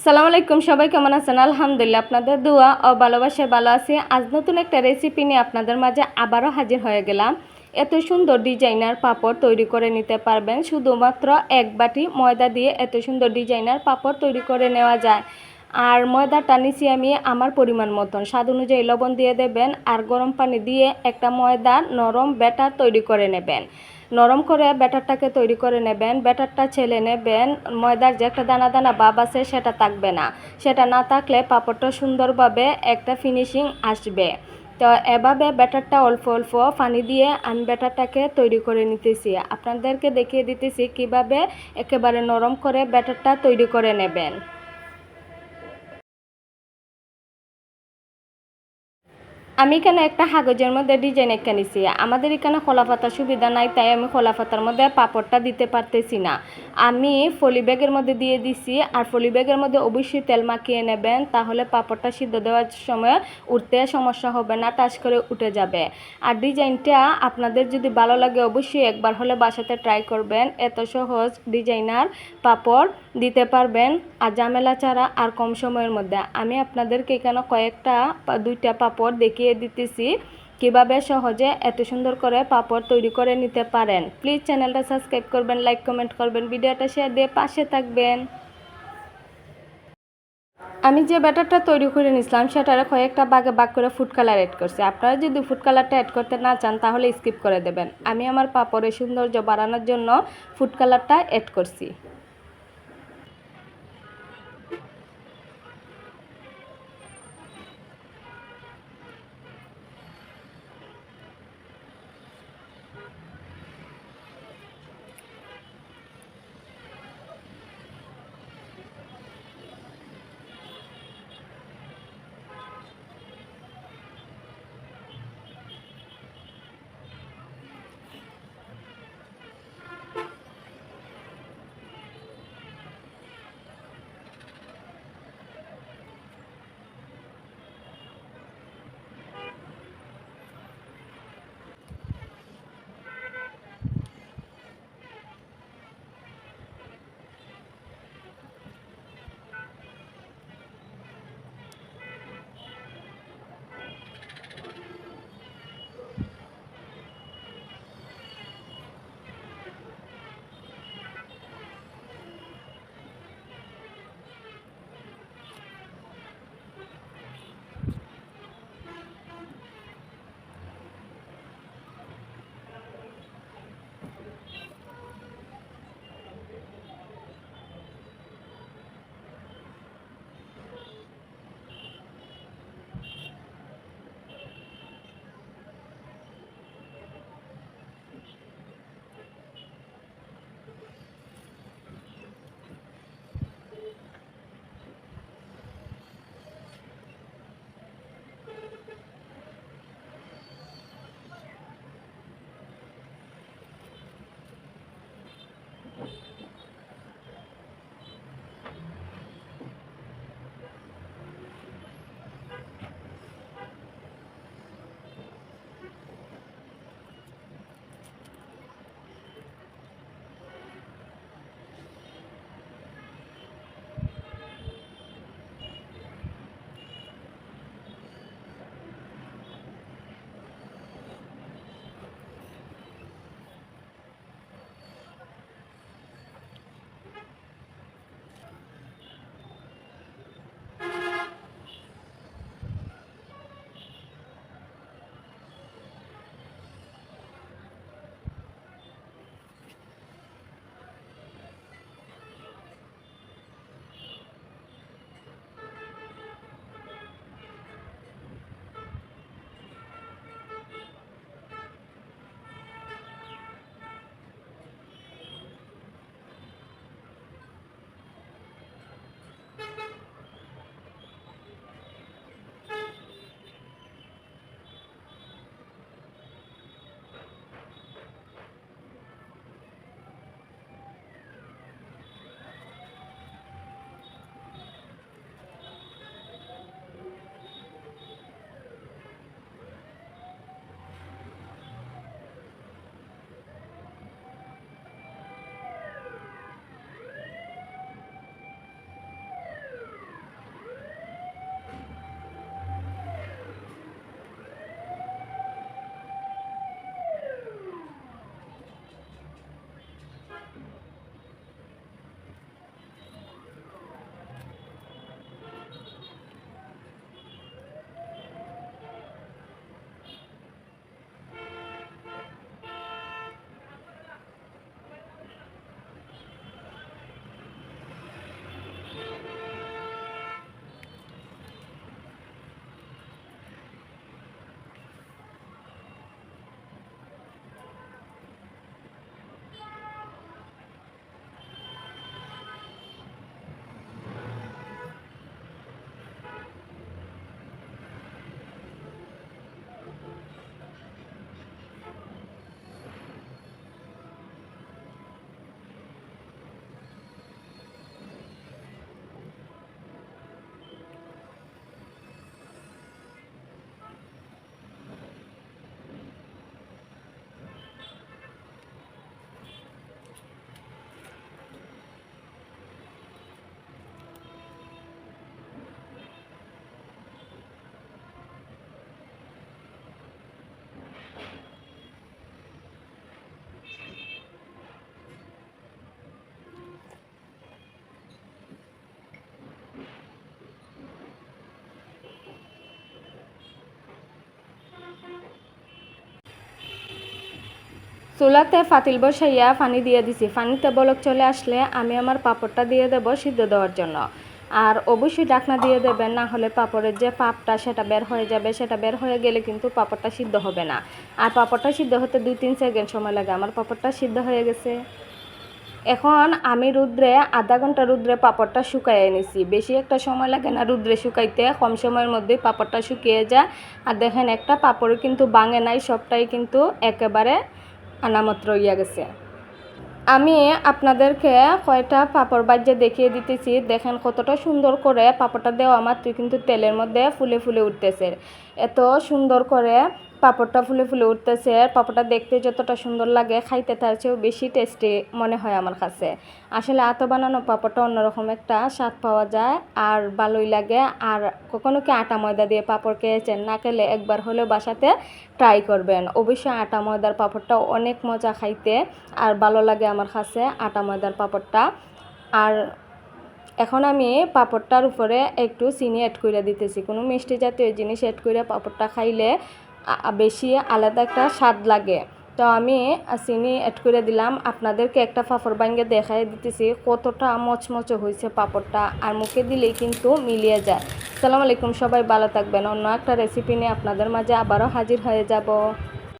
সালাম আলাইকুম, সবাই কেমন আছেন? আলহামদুলিল্লাহ, আপনাদের দোয়া ও ভালোবাসায় ভালো আছি। আজ নতুন একটা রেসিপি নিয়ে আপনাদের মাঝে আবারও হাজির হয়ে গেলাম। এত সুন্দর ডিজাইনার পাপড় তৈরি করে নিতে পারবেন। শুধুমাত্র এক বাটি ময়দা দিয়ে এত সুন্দর ডিজাইনার পাপড় তৈরি করে নেওয়া যায়। আর ময়দাটা নিচে আমি আমার পরিমাণ মতন। স্বাদ অনুযায়ী লবণ দিয়ে দেবেন আর গরম পানি দিয়ে একটা ময়দা নরম ব্যাটার তৈরি করে নেবেন। নরম করে ব্যাটারটাকে তৈরি করে নেবেন। ব্যাটারটা ছেলে নেবেন। ময়দার যে একটা দানা দানা ভাব আছে, সেটা থাকবে না। সেটা না থাকলে পাপড়টা সুন্দরভাবে একটা ফিনিশিং আসবে। তো এভাবে ব্যাটারটা অল্প অল্প পানি দিয়ে আমি ব্যাটারটাকে তৈরি করে নিতেছি। আপনাদেরকে দেখিয়ে দিতেছি কীভাবে একেবারে নরম করে ব্যাটারটা তৈরি করে নেবেন। আমি এখানে একটা কাগজের মধ্যে ডিজাইন একটা নিছি? আমাদের এখানে খোলা পাতার সুবিধা নাই, তাই আমি খোলা পাতার মধ্যে পাপড়টা দিতে পারতেছি না। আমি ফলি ব্যাগের মধ্যে দিয়ে দিছি, আর ফলি ব্যাগের মধ্যে অবশ্যই তেল মাখিয়ে নেবেন, তাহলে পাপড়টা সিদ্ধ দেওয়ার সময় উঠতে সমস্যা হবে না, টাচ করে উঠে যাবে। আর ডিজাইনটা আপনাদের যদি ভালো লাগে, অবশ্যই একবার হলে বাসাতে ট্রাই করবেন। এত সহজ ডিজাইনার পাপড় দিতে পারবেন, আর ঝামেলা ছাড়া আর কম সময়ের মধ্যে। আমি আপনাদেরকে এখানে কয়েকটা দুইটা পাপড় দেখিয়ে দিতেছি কীভাবে সহজে এত সুন্দর করে পাপড় তৈরি করে নিতে পারেন। প্লিজ চ্যানেলটা সাবস্ক্রাইব করবেন লাইক কমেন্ট করবেন, ভিডিওটা শেয়ার দিয়ে পাশে থাকবেন। আমি যে ব্যাটারটা তৈরি করে নিছিলাম সেটারে কয়েকটা বাগে বাগ করে ফুড কালার অ্যাড করছি। আপনারা যদি ফুড কালারটা অ্যাড করতে না চান, তাহলে স্কিপ করে দেবেন। আমি আমার পাপড়ের সৌন্দর্য বাড়ানোর জন্য ফুড কালারটা অ্যাড করছি। চুলাতে ফাতিল বসাইয়া পানি দিয়ে দিছি। পানিতে বলক চলে আসলে আমি আমার পাপড়টা দিয়ে দেবো সিদ্ধ দেওয়ার জন্য। আর অবশ্যই ডাকনা দিয়ে দেবেন, না হলে পাপড়ের যে পাপটা সেটা বের হয়ে যাবে, সেটা বের হয়ে গেলে কিন্তু পাপড়টা সিদ্ধ হবে না। আর পাপড়টা সিদ্ধ হতে দুই তিন সেকেন্ড সময় লাগে। আমার পাপড়টা সিদ্ধ হয়ে গেছে। এখন আমি রুদ্রে, আধা ঘণ্টা রুদ্রে পাপড়টা শুকাইয়ে নিছি বেশি একটা সময় লাগে না রুদ্রে শুকাইতে। কম সময়ের মধ্যেই পাপড়টা শুকিয়ে যায়। আর দেখেন, একটা পাঁপড় কিন্তু বাঙে নাই, সবটাই কিন্তু একেবারে আনামত রইয়া গেছে। আমি আপনাদেরকে কয়টা পাঁপড় বাজ্যে দেখিয়ে দিতেছি, দেখেন কতটা সুন্দর করে পাপড়টা দেওয়া মাত্র কিন্তু তেলের মধ্যে ফুলে ফুলে উঠতেছে। এত সুন্দর করে পাঁপড়টা ফুলে ফুলে উঠতেছে, আর পাপড়টা দেখতে যতটা সুন্দর লাগে, খাইতে তার চেয়েও বেশি টেস্টি মনে হয় আমার কাছে। আসলে আত বানানো পাপড়টা অন্যরকম একটা, স্বাদ পাওয়া যায়, আর ভালোই লাগে। আর কখনো কি আটা ময়দা দিয়ে পাঁপড় খেয়েছেন? না খেলে একবার হলেও বাসাতে ট্রাই করবেন। অবশ্যই আটা ময়দার পাপড়টা অনেক মজা খাইতে, আর ভালো লাগে আমার কাছে আটা ময়দার পাপড়টা। আর এখন আমি পাপড়টার উপরে একটু চিনি অ্যাড করে দিতেছি। কোনো মিষ্টি জাতীয় জিনিস অ্যাড করে পাপড়টা খাইলে বেশি আলাদা একটা স্বাদ লাগে। তো আমি চিনি অ্যাড করে দিলাম। আপনাদেরকে একটা পাঁপড় ভাঙ্গে দেখাই দিতেছি, কতটা মচমচে হয়েছে পাঁপড়টা। আর মুখে দিলেই কিন্তু মিলিয়ে যায়। সালাম আলাইকুম সবাই, ভালো থাকবেন। অন্য একটা রেসিপি নিয়ে আপনাদের মাঝে আবারও হাজির হয়ে যাব।